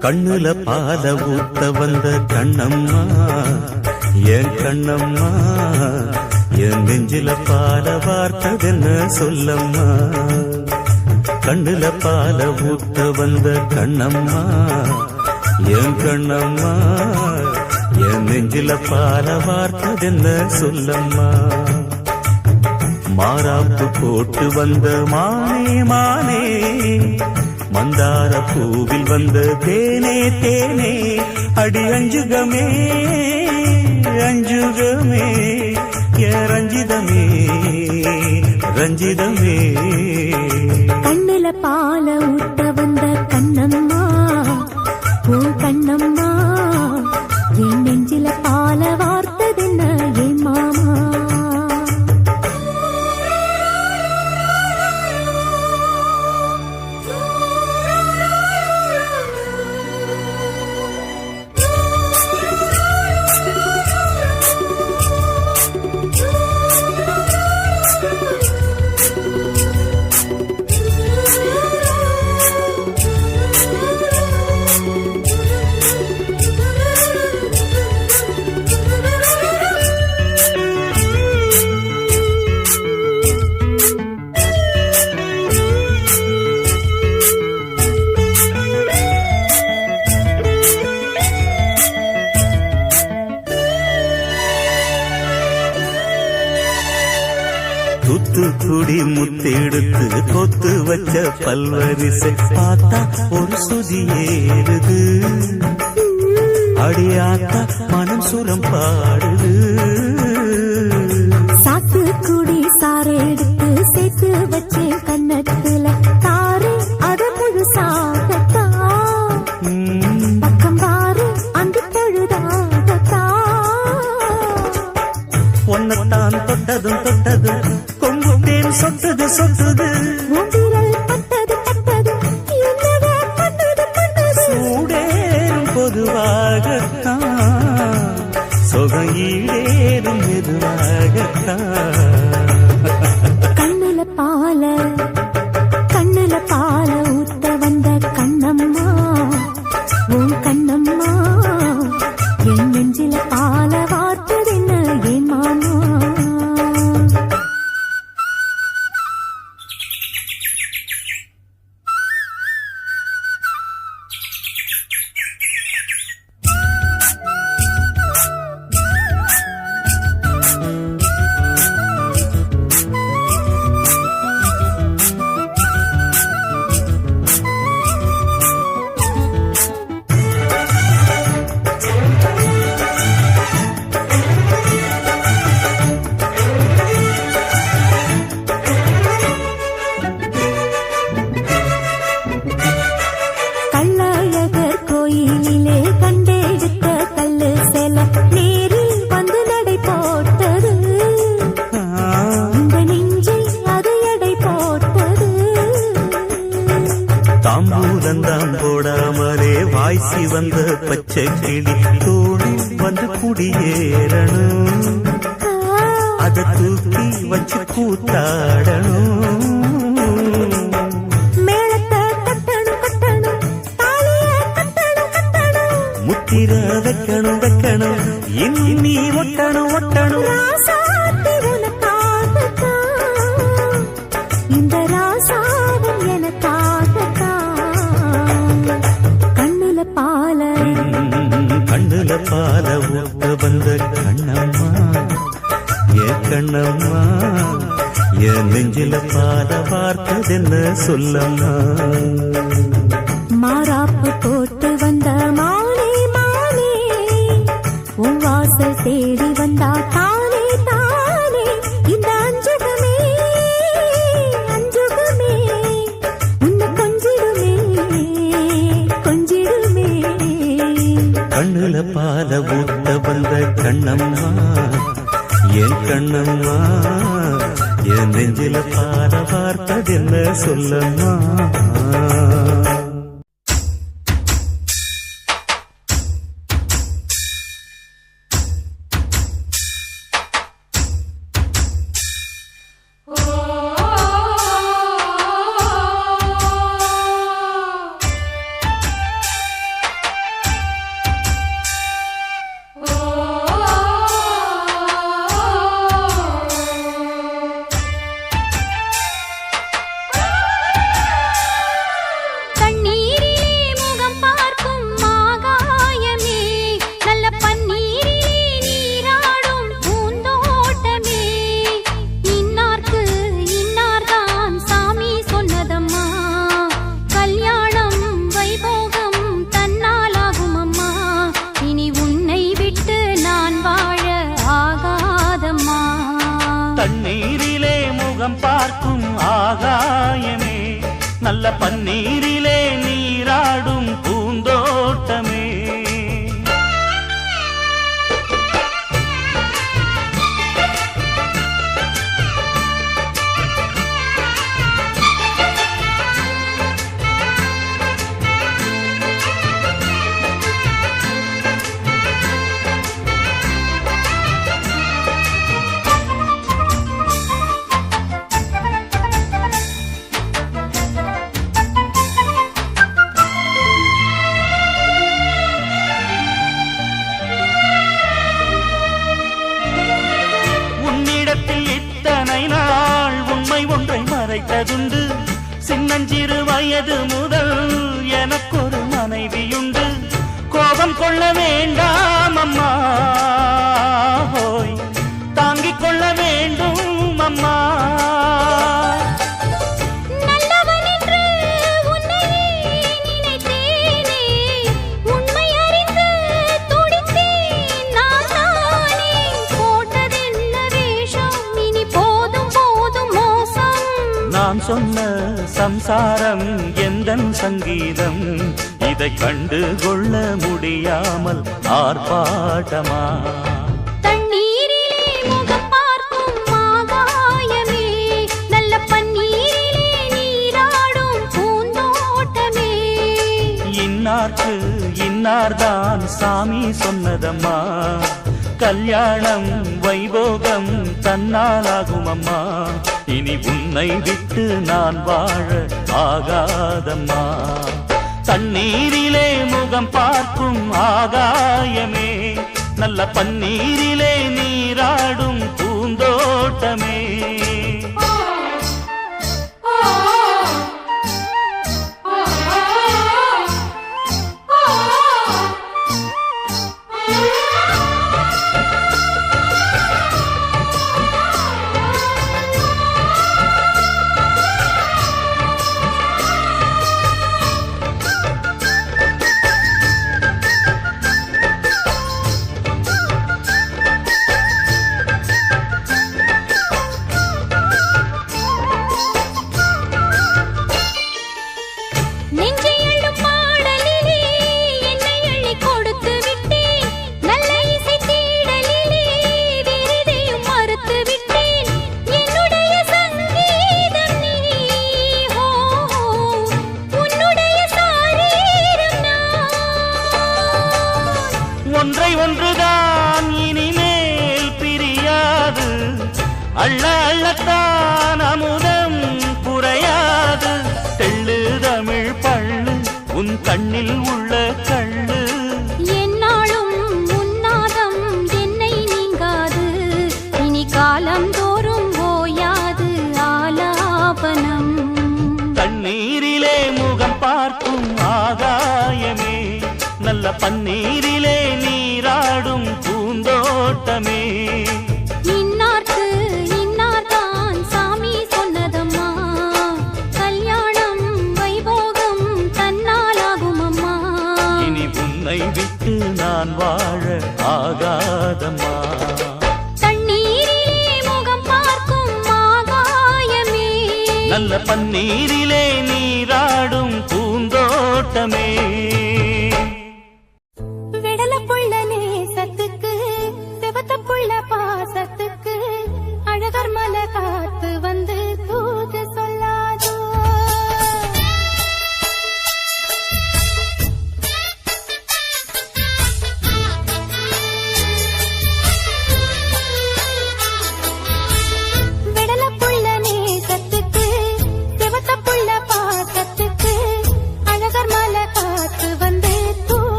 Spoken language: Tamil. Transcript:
கண்ணுல பால ஊத்த வந்த கண்ணம்மா என் கண்ணம்மா என் நெஞ்சில பால வார்த்ததென்ன சொல்லம்மா? கண்ணுல பால ஊத்த வந்த கண்ணம்மா என் கண்ணம்மா என் நெஞ்சில பால வார்த்ததென்ன சொல்லம்மா? மாறாப்பு போட்டு வந்த மானே மானே மந்தார பூவில் வந்த தேனே தேனே அடி அஞ்சுகமே அஞ்சுகமே ஏ ரஞ்சிதமே ரஞ்சிதமே. கண்ணில பால ஊட்ட வந்த கண்ணம்மா உன் தூத்துக்குடி முத்தெடுத்து கொத்து வச்ச பல்வரிசை பார்த்தா ஒரு சுதி ஏறுது. அடியாத்தா மனம் சுரம் பாடு சொத்துது. வாய்ச்சி வந்த பச்சை கிளி தோணி வந்து குடியேறணும். அத தூக்கி வச்சு கூத்தாடணும். முத்திர வைக்கணும் வைக்கணும். இன்னி ஒட்டணும் ஒட்டணும். வந்த கண்ணம்மா ஏ கண்ணம்மா என் நெஞ்சில பாத பார்த்ததென்ன சொல்லம்மா. மாறாப்பு போட்டு வந்த மானே மானே உன் வாசல் தேடி என் நெஞ்சில பார்த்ததென்ன சொல்லம்மா பன்னீர் சின்னஞ்சிறு சம்சாரம் எந்தன் சங்கீதம்? இதை கண்டு கொள்ள முடியாமல் ஆர்ப்பாட்டமா? இன்னார்க்கு இன்னார்தான் சாமி சொன்னதம்மா. கல்யாணம் வைபோகம் தன்னாலாகும் அம்மா இனி உன்னை விட்டு நான் வாழ ஆகாதம்மா. தண்ணீரிலே முகம் பார்க்கும் ஆகாயமே. நல்ல பன்னீரிலே நீராடும் பூந்தோட்டமே. பன்னீரிலே நீராடும் பூந்தோட்டமே. இன்னார்க்கு இன்னார்தான் சாமி சொன்னதம்மா. கல்யாணம் வைபோகம் தன்னாலாகும் அம்மா இனி உன்னை விட்டு நான் வாழ ஆகாதம்மா. தண்ணீரிலே முகம் பார்க்கும் ஆகாயமே. நல்ல பன்னீரிலே பூந்தோட்டமே